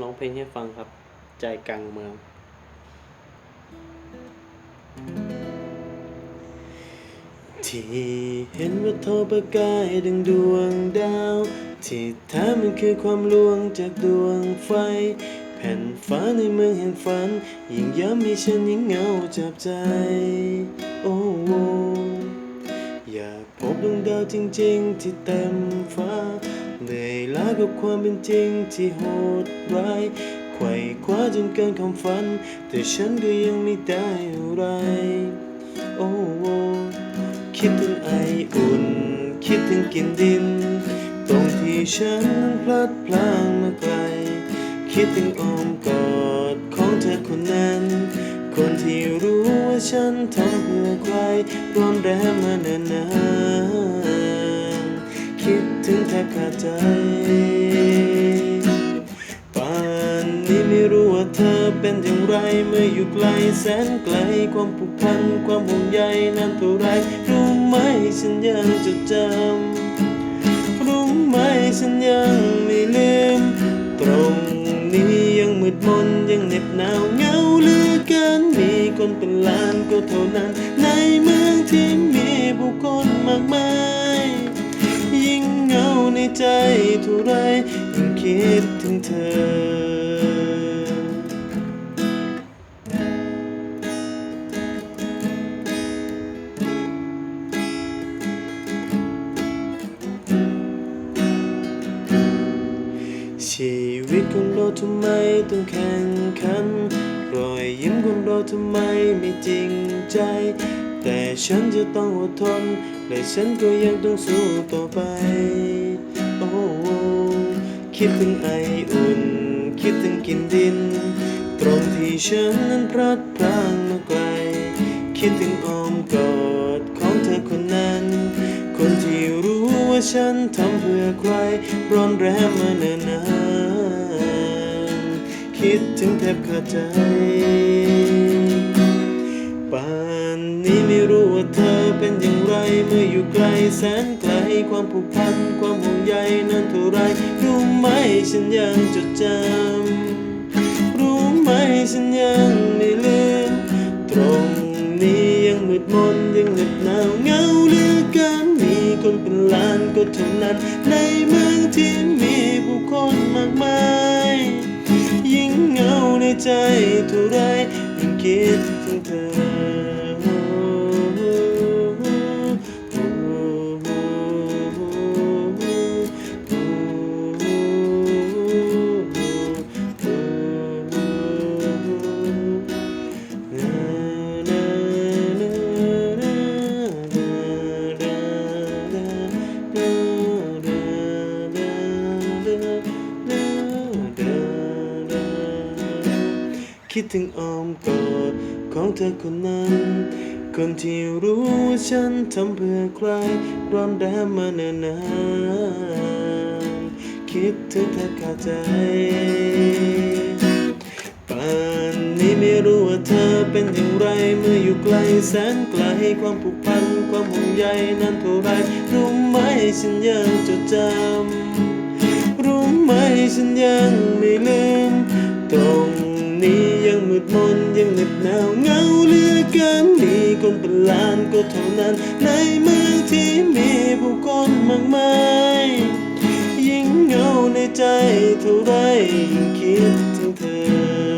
ร้องเพลงให้ฟังครับ ใจกลางเมือง ที่เห็นว่าโทรประกายดังดวงดาว ที่แท้มันคือความลวงจากดวงไฟ แผ่นฟ้าในเมืองแห่งฝัน ยิ่งย้ำให้ฉันยิ่งเหงาจับใจ โอ้โหอยากพบดวงดาวจริง ๆ ที่เต็มฟ้า เหนื่อยล้ากับความเป็นจริงที่โหดร้ายไขว่คว้าจนเกินความฝัน แต่ฉันก็ยังไม่ได้อะไร โอ้โหคิดถึงไออุ่น คิดถึงกินดิน ตรงที่ฉันพลัดพรางมาไกล คิดถึงอ้อมกอดของเธอคนนั้น คนที่รู้ว่าฉันทำเพื่อใครร้อนแรงมานานๆ คิดถึงแทบขาดใจ ป่านนี้ไม่รู้ว่าเธอเป็นอย่างไร เมื่ออยู่ไกลแสนไกล ความผูกพัน ความห่วงใยนั้นเท่าไร รู้ไหมฉันยังจดจำ รู้ไหมฉันยังไม่ลืม ตรงนี้ยังมืดมนยังเหน็บหนาวเหงาเหลือเกินมีคนเป็นล้านก็เท่านั้น ในเมืองที่มีผู้คนมากมาย ใจเท่าไรยิ่งคิดถึงเธอชีวิตของเราทำไมต้องแข่งขัน รอยยิ้มของเราทำไมไม่จริงใจ แต่ฉันจะต้องอดทน และฉันก็ยังต้องสู้ต่อไป โอ้ คิดถึงไออุ่น คิดถึงกินดิน ตรงที่ฉันนั้นพลัดพรางมาไกล คิดถึงอ้อมกอดของเธอคนนั้น คนที่รู้ว่าฉันทำเพื่อใครร้อนแรงมาเนิ่นนานคิดถึงแทบขาดใจ ป่านนี้ไม่รู้ว่าเธอ เมื่ออยู่ไกลแสนไกลความผูกพันความห่วงใยนั้นเท่าไรรู้ไหมฉันยังจดจำรู้ไหมฉันยังไม่ลืมตรงนี้ยังมืดมนยังเหน็บหนาวเงาเหลือเกินมีคนเป็นล้านก็เท่านั้นในเมืองที่มีผู้คนมากมายยิ่งเงาในใจเท่าไรยิ่งคิดถึงเธอ คิดถึงอ้อมกอดของเธอคนนั้น คนที่รู้ว่าฉันทำเพื่อใครร้อนแรงมาเนิ่นนานคิดถึงแทบขาดใจป่านนี้ไม่รู้ว่าเธอเป็นอย่างไร เมื่ออยู่ไกลแสนไกลความผูกพันความห่วงใยนั้นเท่าไรรู้ไหมฉันยังจดจำรู้ไหมฉันยังไม่ลืมตรง ดมนยังเหน็บหนาวเหงาเหลือเกินมีคนเป็นล้านก็เท่านั้น ในเมืองที่มีผู้คนมากมายยิ่งเหงาในใจเท่าไรยิ่งคิดถึงเธอ